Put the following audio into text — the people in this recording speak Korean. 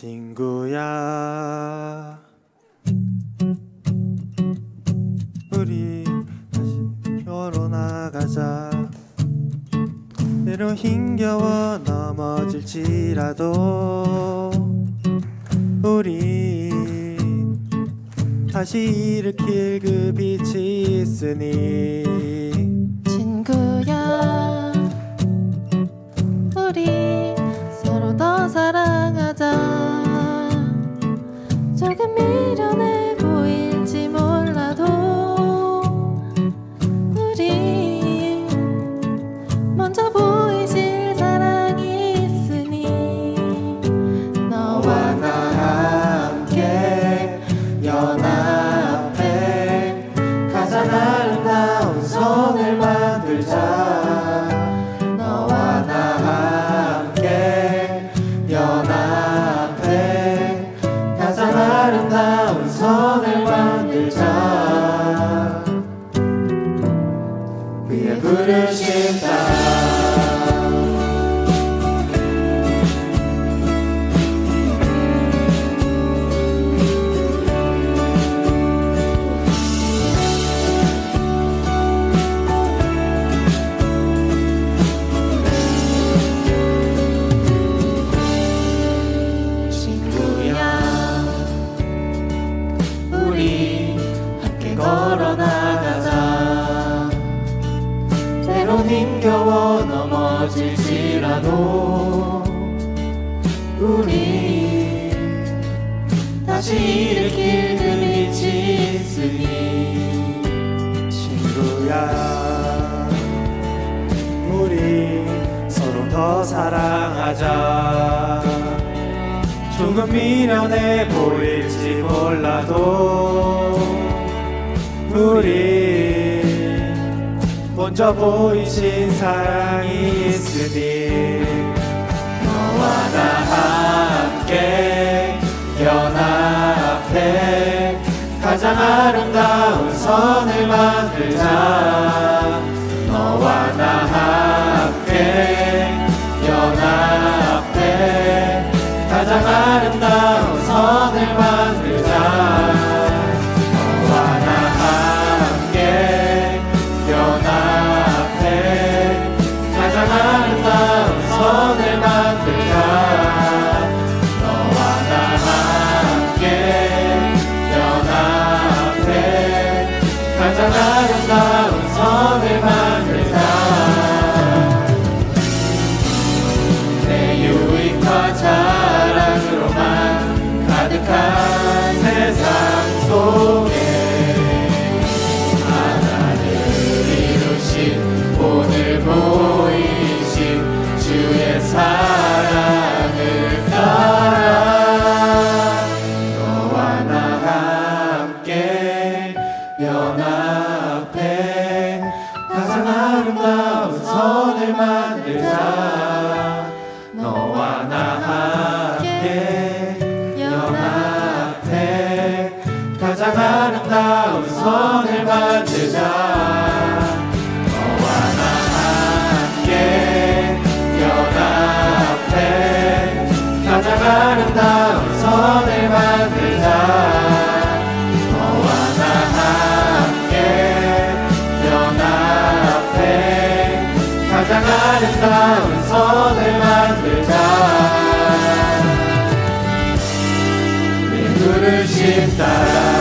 친구야. 우리 다시 결혼하가자. 때로 힘겨워 넘어질지라도 우리 다시 일으킬 그 빛이 있으니 조금 넘어질지라도 우리 다시 일으킬 그 빛이 있으니 친구야 우리 서로 더 사랑하자. 조금 미련해 보일지 몰라도 우리 먼저 보이신 사랑이 있으니 너와 나 함께 연합해 가장 아름다운 선을 만들자. 너와 나 함께 연합해 가장 아름다운 선을 만들자 연합해 가장 아름다운 선을 만들자 가장 아름다운 선을 만들자. 내 부르심 따라